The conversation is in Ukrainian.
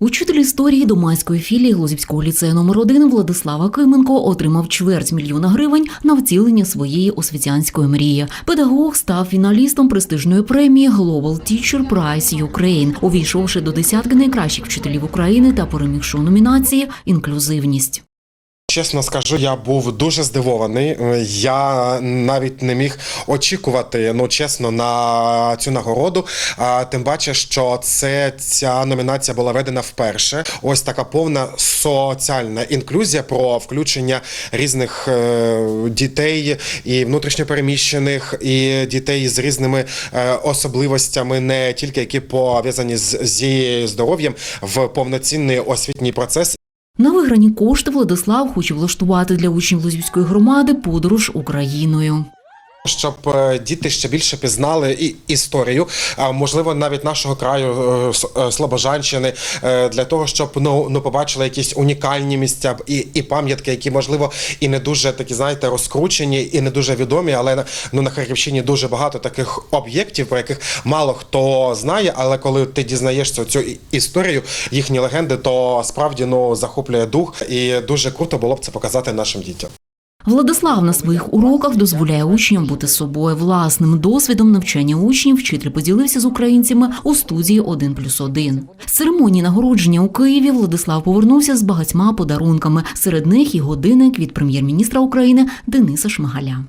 Учитель історії домайської філії Глузівського ліцею номер 1 Владислава Кименко отримав чверть мільйона гривень на втілення своєї освітянської мрії. Педагог став фіналістом престижної премії Global Teacher Prize Ukraine, увійшовши до десятки найкращих вчителів України та перемігши у номінації Інклюзивність. Чесно скажу, я був дуже здивований. Я навіть не міг очікувати, ну чесно, на цю нагороду. А тим паче, що це ця номінація була ведена вперше. Ось така повна соціальна інклюзія про включення різних е, дітей і внутрішньопереміщених, і дітей з різними е, особливостями, не тільки які пов'язані з зі здоров'ям в повноцінний освітній процес На виграні кошти Владислав хоче влаштувати для учнів Лузівської громади подорож Україною. Щоб е, діти ще більше пізнали і історію, а можливо навіть нашого краю е, е, Слобожанщини, для того, щоб ну, ну побачили якісь унікальні місця і, і пам'ятки, які можливо і не дуже такі, знаєте, розкручені, і не дуже відомі. Але ну на Харківщині дуже багато таких об'єктів, про яких мало хто знає. Але коли ти дізнаєшся цю історію, їхні легенди, то справді ну захоплює дух, і дуже круто було б це показати нашим дітям. Владислав на своїх уроках дозволяє учням бути собою власним досвідом навчання учнів. Вчитель поділився з українцями у студії один плюс 1». З церемонії нагородження у Києві Владислав повернувся з багатьма подарунками. Серед них і годинник від прем'єр-міністра України Дениса Шмигаля.